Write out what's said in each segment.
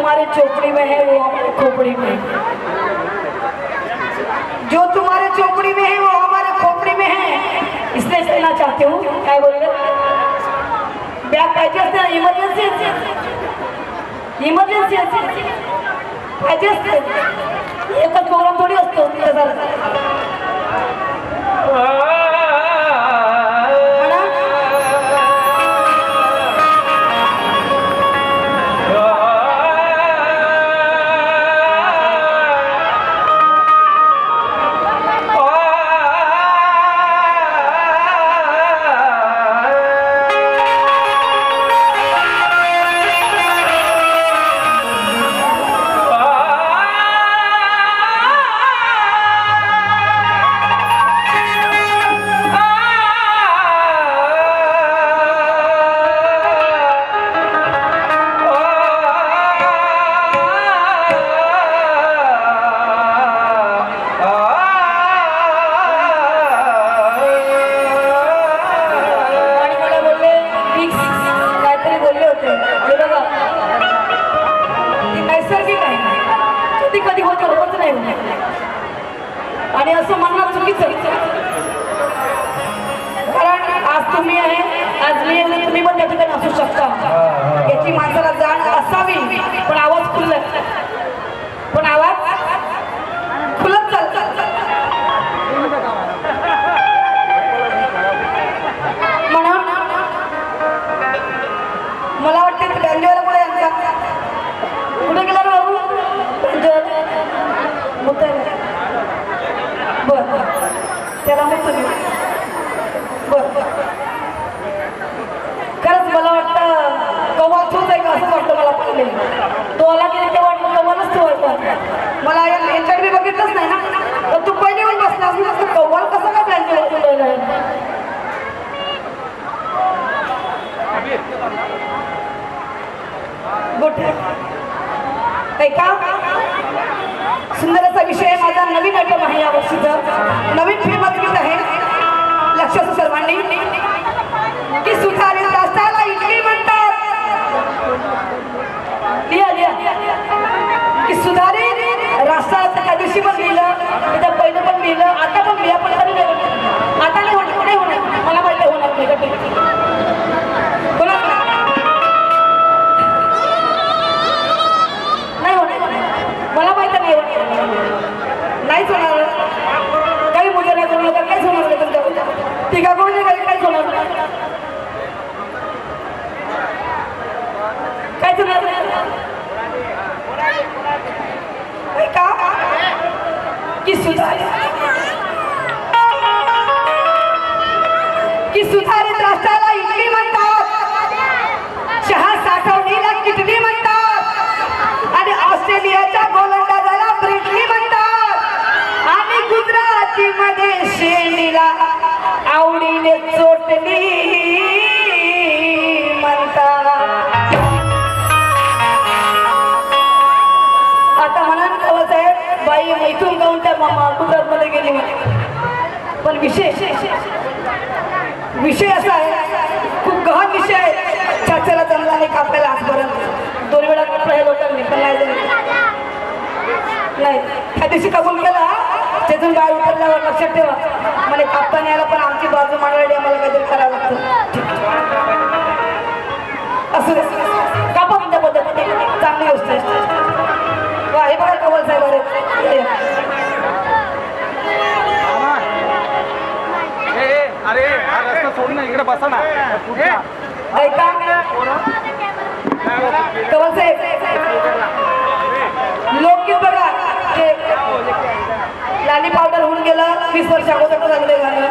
तुम्हारे चोपड़ी में है, वो हमारे खोपड़ी में जो तुम्हारे चोपड़ी में है, वो हमारे खोपड़ी में है। इसलिए कहना चाहते हूँ? क्या बॅग पाहिजे असते ना इमर्जन्सी इमर्जन्सी प्रोग्राम थोडी असतो त्याच्यासारखा. असं म्हणणं चुकीचं. कारण आज तुम्ही आहे आज मी तुम्ही पण त्या ठिकाणी असू शकता. याची माणसाला जाण असावी पण आवाज खुल्लत यांच्याकडे नाही ना? तू पहिले येऊन बसला मी असं कव्वाल कसं काय बँजोला आहे गुड. ऐका. सुंदर असा विषय माझा नवीन आयटम आहे या वर्षीचा. नवीन फिल्मात गीत आहे. लक्ष सर्वांनी. की सुधारित की सुधारित राष्ट्राला इडली म्हणतात. चहा साठवणीला किटली म्हणतात. आणि ऑस्ट्रेलियाच्या गोलंदाजाला ब्रिटली म्हणतात. आणि गुजराती मध्ये शेणीला आवडीने चोटली बाई गाऊन त्या मामा गुजरातमध्ये गेली होती. पण विषय विषय असा आहे खूप गहन विषय आहे. चाच्याला जमला नाही कापायला आजपर्यंत दोन वेळा कापला हे लोकांनी पण नाही नाही त्या दिवशी कबूल केला तिथून बाहेर उतरल्यावर लक्षात ठेवा. मला कापता यायला पण आमची बाजू मांडवाडी आम्हाला काहीतरी करावं लागतं. असं कापा तुमच्या पद्धतीने. चांगली गोष्ट आहे. वा हे बघा कमल साहेब अरे अरे हा रस्ता सोड ना इकडे बसा ना. कुठे ऐका. कमल साहेब. लोक बघा. लाली पावडर होऊन गेलं वीस वर्ष अगोदर चांगलं झालं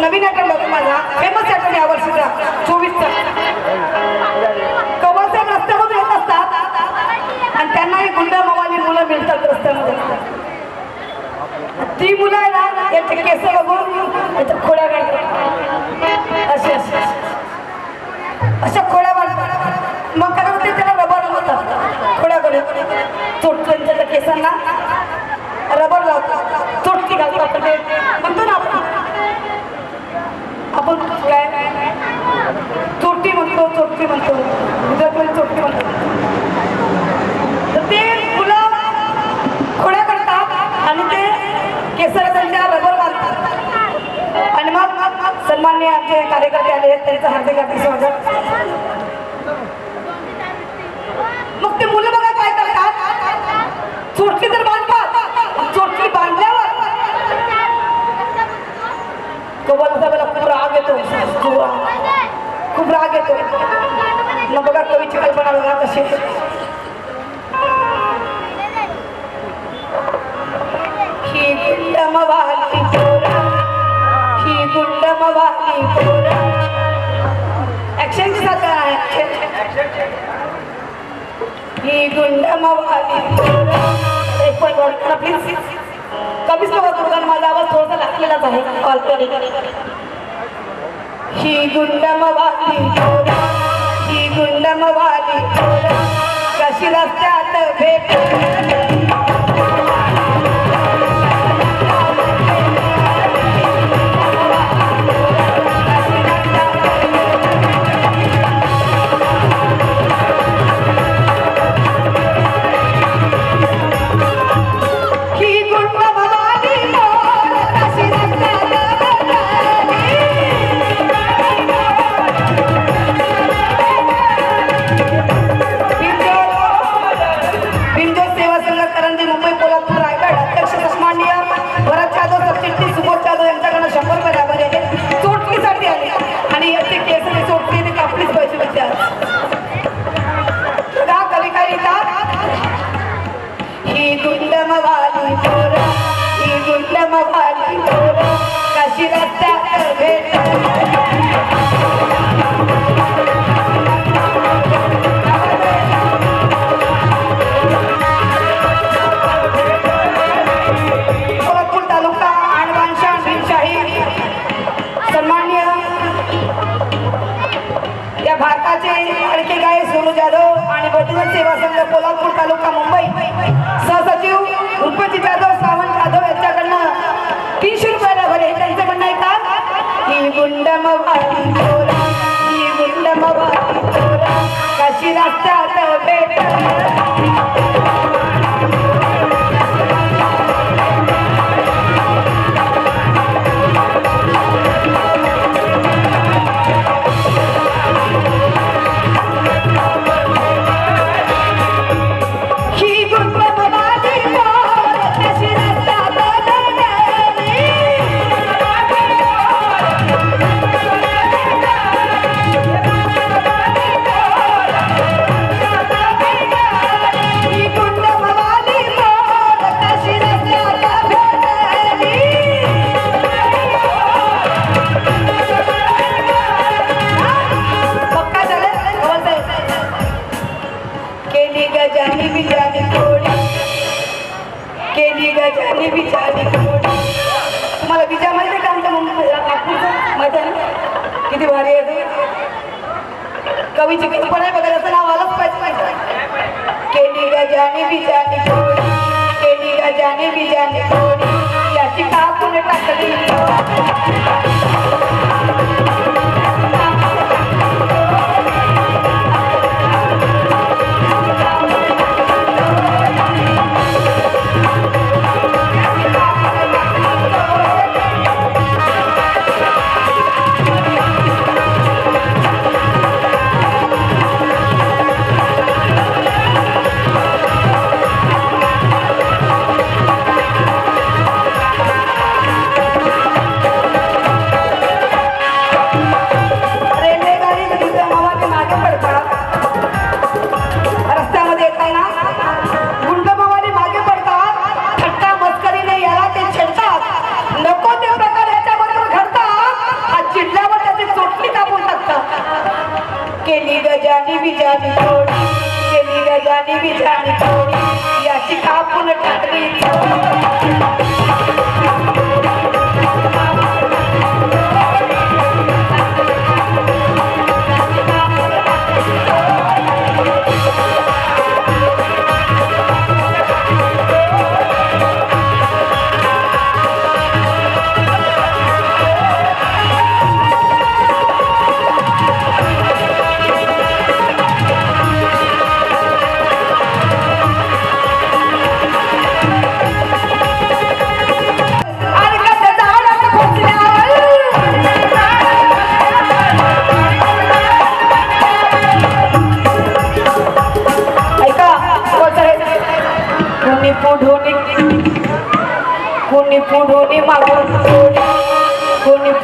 नवीन आठवडा माझा. फेमस आठवडा यावर्षीचा. चोवीसचा. असतात आणि मवाली मुलं मिळतात रस्त्यामध्ये. ती मुलं आहे ना याचे केस बघून याच्या खोड्या काढतात. असे अशा खोड्या मारतात मग काय होते त्याला रबर लावतात. खोड्या खोड्या चोटतं त्याच्या केसांना रबर लावतात. चोटकी घालतात ते. म्हणतो ना आपण. आपण काय? चोटी म्हणतो चोटकी म्हणतो. गुजरातमध्ये चोटकी म्हणतो तर ते मुलं खोड्या करतात आणि ते केसर त्यांच्या रबर घालतात आणि मग सन्मान्य आमचे कार्यकर्ते आले आहेत त्यांचं हार्दिक हार्दिक स्वागत. मग ते मुलं बघा काय करतात. चोटकी तर बांधतात. चोटकी बांधल्यावर कबल मला खूप राग येतो. खूप राग. खूप राग येतो. मग बघा कवीची कल्पना बघा कशी. गुंडमवाली पोरा आहे. action. ही गुंडमवाली पोरा एक पण ओळखा प्लीज कमीच माझा आवाज थोडासा लागलेलाच आहे. ऑलरेडी ही गुंडमवाली पोरा ही गुंडमवाली पोरा कशी रस्त्यात भेट कशी रस्त्यात जाने गजानी बिजानी का जाने गजानी जाने थोडी याची टाकून टाकली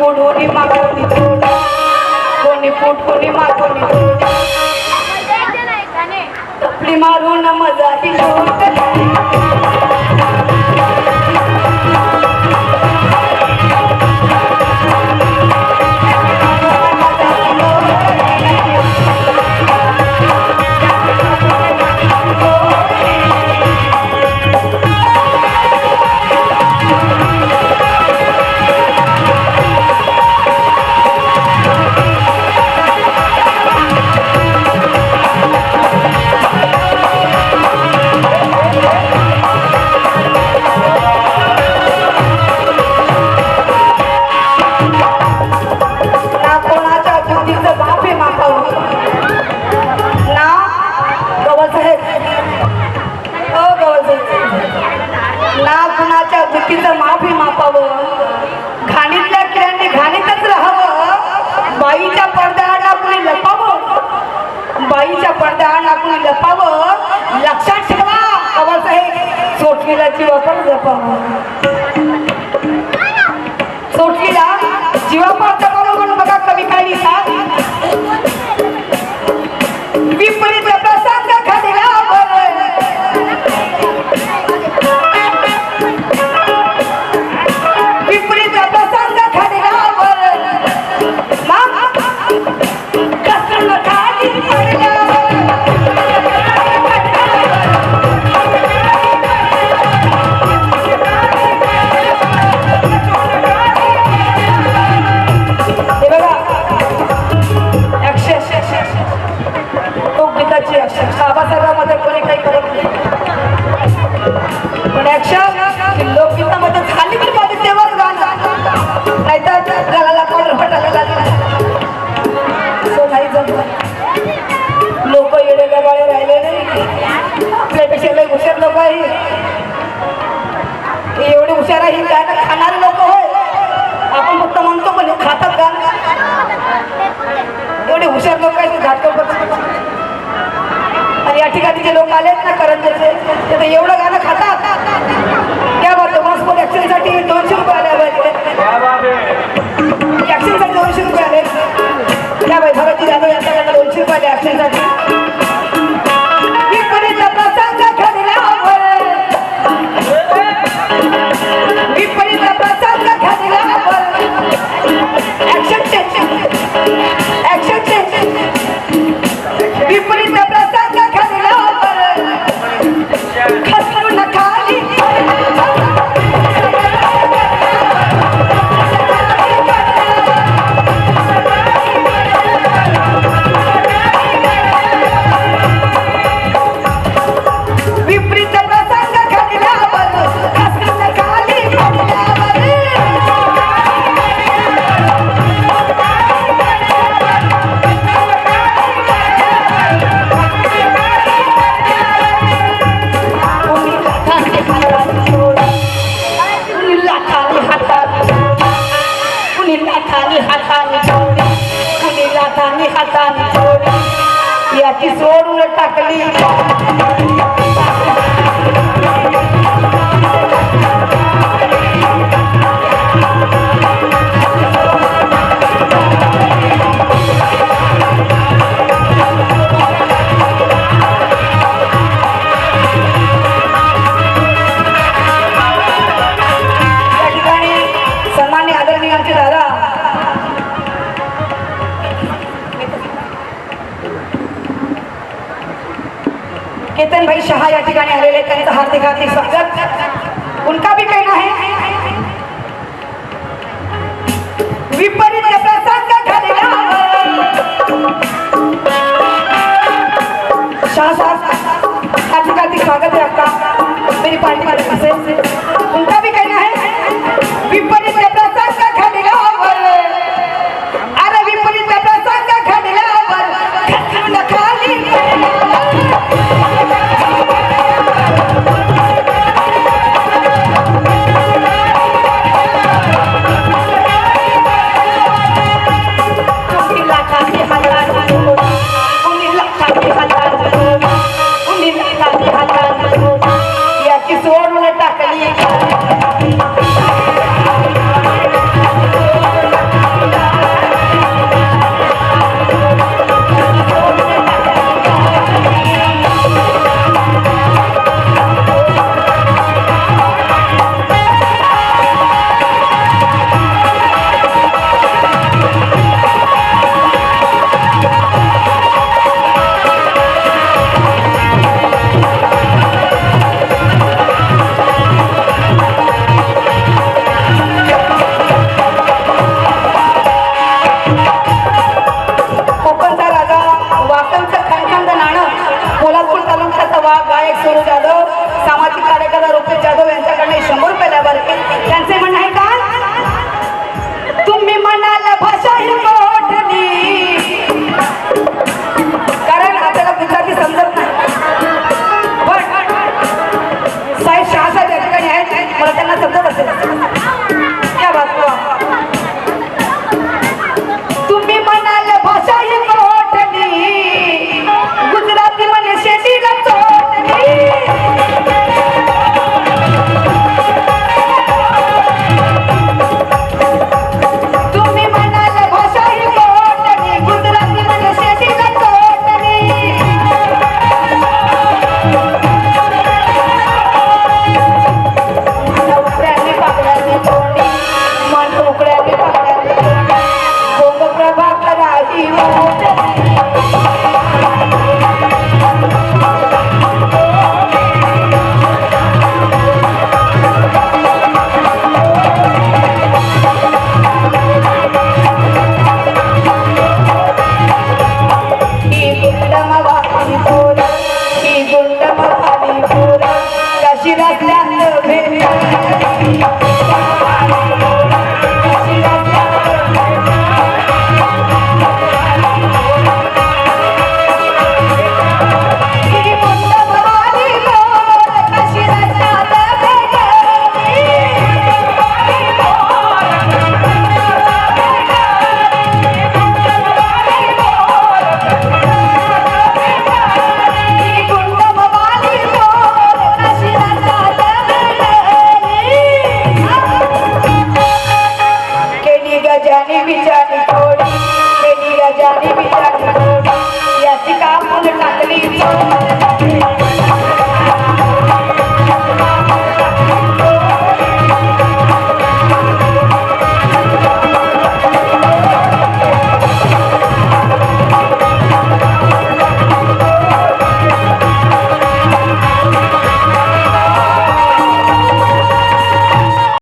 पुढ कोणी मागवणी कोणी पुढ कोणी मागवणी तपली मारून मजा दिलो